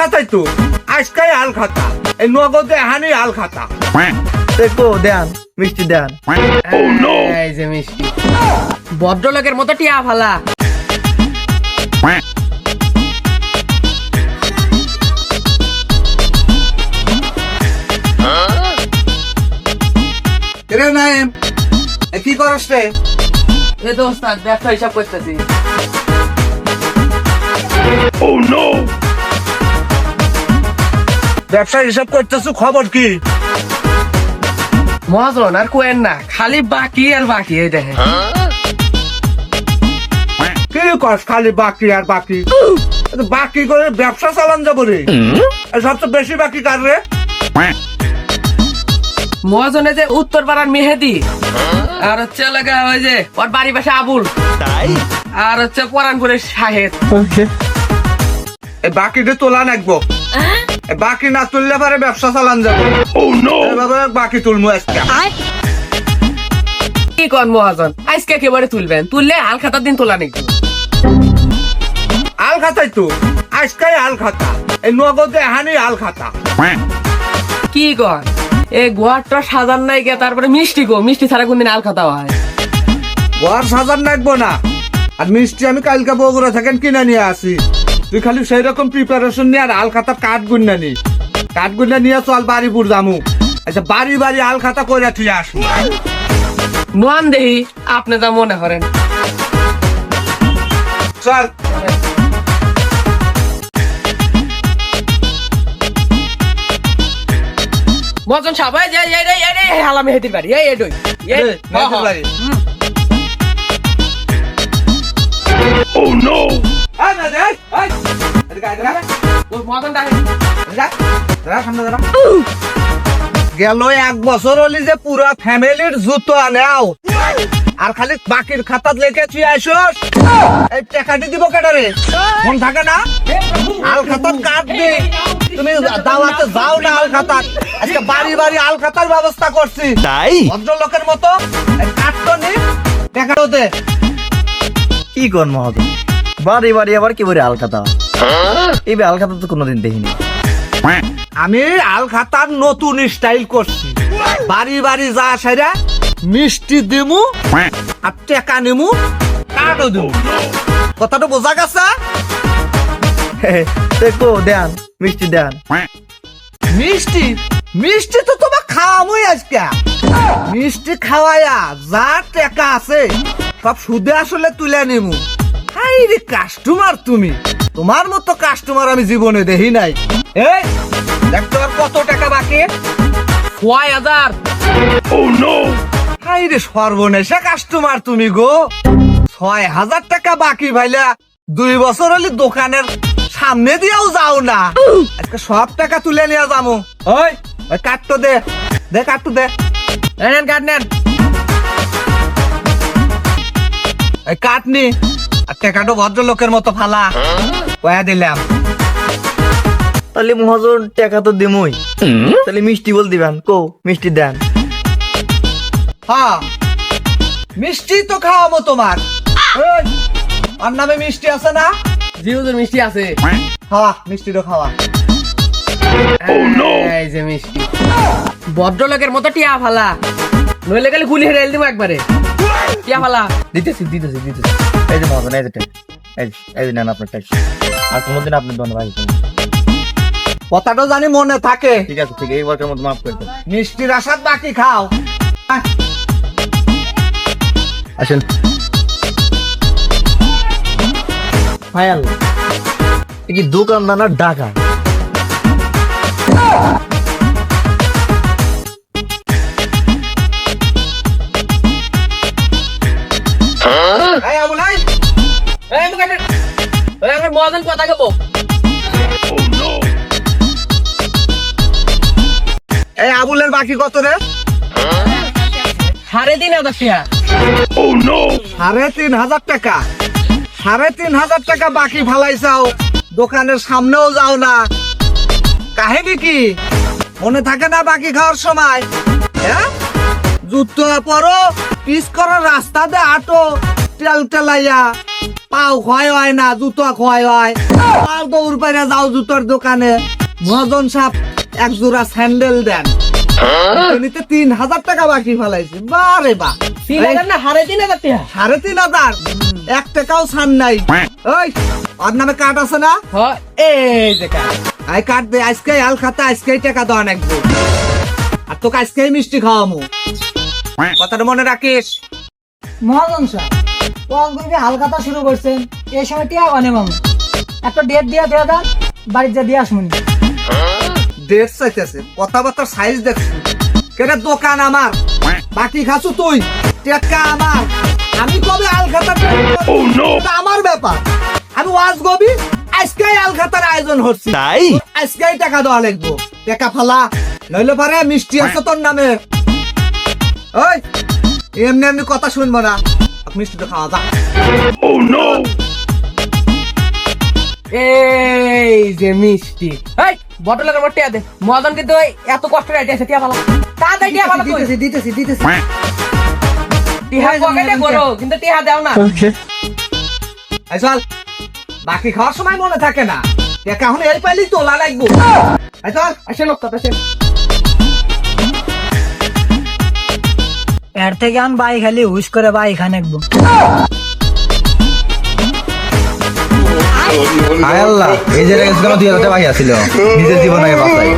খাতাই তো আজকাই আল খাতা এই নগদে হানি আল খাতা দেখো দেন মিষ্টি দেন এই যে মিষ্টি। ভদ্রলোকের মতো টিয়া ফালা। রে নাইম কি করস রে? এ দোস্ত ব্যবসা হিসাব করতেছি। ব্যবসা হিসাব করতেছ খবর কি? মজন আর কোয়েন না খালি বাকি আর বাকি এই দেখে কি কস খালি বাকি আর বাকি? বাকি করে ব্যবসা চালান যাব রে। সবচেয়ে বেশি বাকি কার রে? মজনে যে উত্তর পাড়ার মেহেদি আর হচ্ছে লাগা ওই যে ওর বাড়ি পাশে আবুল তাই? আর হচ্ছে পরানপুরের শাহেদ। এই বাকিটা তোলা নাকবো। এই বাকি না তুললে পারে ব্যবসা চালান যাব। এভাবে বাকি তুলমু আজকে। কি কন মহাজন? আজকে একেবারে তুলবেন? তুললে হাল খাতার দিন তোলা নাকি? আল খাতাই তো। আজকাই আল খাতা। এই নগদে হানি আল খাতা। কি কন? এই গোয়ারটা সাজান নাই গে তারপরে মিষ্টি গো মিষ্টি ছাড়া কোনদিন আল খাতা হয়। ঘর সাজান নাকবো না। আর মিষ্টি আমি কালকে বগুড়া থাকেন কিনে নিয়ে আসি। তুই খালি সেই রকম প্রিপারেশন নিয়ে আর আল খাতার কাঠ গুন্না নি। কাঠ গুন্না নিয়ে চল বাড়িপুর জামু আচ্ছা বাড়ি বাড়ি আল খাতা করে তুই আসব। নোয়ান দেহি আপনি যা মনে করেন। চল। মজন সবাই যাই যাই রে এই রে হালা মেহেদির বাড়ি এই এই ডই এই মেহেদির বাড়ি। না, গেল এক বছর হলি যে পুরো ফ্যামিলির জুতো আনাও আর খালি বাকির খাতাত লেখে তুই আইসস। এই টাকাটি দিব কেটারে মন থাকে না? আল খাতার কাট দি। তুমি দাওয়াতে যাও না আল খাতার আজকে বাড়ি বাড়ি আল খাতার ব্যবস্থা করছি। তাই? ভদ্রলোকের মতো। কাঠটো নি টাকাটো কি কর মহাজন? বাড়ি বাড়ি আবার কি বলে আলকাতা এই আলকাতা তো কোনোদিন দেখিনি। আমি আল খাতার নতুন স্টাইল করছি। বাড়ি বাড়ি যা সেরা মিষ্টি দিমু আর টেকা নিমু কার্ডও দিমু। কথাটা বোঝা গেছে? দেখো দেন মিষ্টি দেন। মিষ্টি? মিষ্টি তো তোমার খাওয়ামই আজকে। মিষ্টি খাওয়াইয়া যা টেকা আছে সব সুদে আসলে তুলে নিমু। কাস্টমার তুমি, তোমার মতো কাস্টমার আমি জীবনে দেখি নাই। কত টাকা বাকি? হাজার। হাই রে সর্বনেশা কাস্টমার তুমি গো। ছয় হাজার টাকা বাকি ভাইলা, দুই বছর হলে দোকানের সামনে দিয়েও যাও না। আজকে সব টাকা তুলে নিয়ে যাব। ওই ওই কাটটো দে দে কাটটো দে। নেন কাট নেন। কাটনি আর টাকাটো ভদ্রলোকের মতো ফালা। কয়া দিলাম। তাহলে মহাজন টাকা তো দিমই। তাহলে মিষ্টি বল দিবেন। কো মিষ্টি দেন। হ্যাঁ। মিষ্টি তো খাওয়াবো তোমার। আর নামে মিষ্টি আছে না? জিহুদের মিষ্টি আছে। খাওয়া মিষ্টিটা খাওয়া। এই যে মিষ্টি। ভদ্রলোকের মতো টিয়া ফালা। নইলে গেলে গুলি হেরে দিবো একবারে। টিয়া ফালা দিতেছি দিতেছি দিতেছি। এই যে মহাজন এই যে এই এই যে নেন আপনার ট্যাক্স আর কোনোদিন আপনি দন কথাটা জানি মনে থাকে। ঠিক আছে ঠিক আছে এইবারকার মতো মাফ করে দেন। মিষ্টির আসাদ বাকি খাও। আসেন। এ কি দোকানদার ডাকা আমার মহাজন কথা কেবো? এই আবুলের বাকি কত রে? সাড়ে তিন হাজার টিয়া সাড়ে তিন হাজার টাকা। সাড়ে তিন হাজার টাকা বাকি ফালাইছাও দোকানের সামনেও যাও না। কাহিনী কি? মনে থাকে না বাকি খাওয়ার সময়? হ্যাঁ? জুতো পরো পিস করার রাস্তা দে আটো তেল তেলাইয়া। পাও ক্ষয় হয় না জুতো ক্ষয় হয়। আর দৌড় পাইরা যাও জুতোর দোকানে। মহাজন সাপ এক জোড়া স্যান্ডেল দেন। নিতে তিন হাজার টাকা বাকি ফেলাইছি বারে বা। তিন হাজার না হারে তিন হাজার টাকা? সাড়ে তিন হাজার এক টাকাও ছাড় নাই। ওই ওর নামে কার্ড আছে না? এই যে কাজ আই কার্ড দে আজকে হাল খাতা আজকে টাকা দেওয়া নাকবো আর তোকে আজকে মিষ্টি খাওয়ামু কথাটা মনে রাখিস মহাজন স্যার ওয়াজগুলি হালকাতা শুরু করছেন। এই সময় টিয়া অনে একটা ডেট দিয়ে দেওয়া দেন বাড়িতে দিয়ে আসুন ডেট চাইতেছে কথাবার্তার সাইজ দেখছি। কেটে দোকান আমার? বাকি খাসু তুই? টেকা আমার? আমি কবে আলখাতা আমার ব্যাপার। আমি ওয়াজ গবি আজকে আলখাতার আয়োজন হচ্ছে। তাই? আজকেই টাকা দেওয়া লাগবো। টাকা ফালা নইলে পারে মিষ্টি আছে তোর নামে। ওই এমনি এমনি কথা শুনব না। মিষ্টিটা খাওয়া যা এই যে মিষ্টি এই বটলের মধ্যে টিয়া দে মদন কিন্তু এত কষ্ট করে আইডিয়া টিয়া ভালো তাড়াতাড়ি টিয়া ভালো তুই দিতেছি দিতেছি দিতেছি টিহা পকেটে করো কিন্তু টিহা দাও না এই চল বাকি খাওয়ার সময় মনে থাকে না। এখন এই পাইলেই তোলা লাগবো। এই চল। আসেন লোক কথা এর থেকে আন বাই খালি, হুশ করে বাই খান একবো আয় আল্লাহ, এই যে রেগেছ কেন দুই হাজার টাকা বাকি আসিল নিজের জীবন আগে বাঁচাই।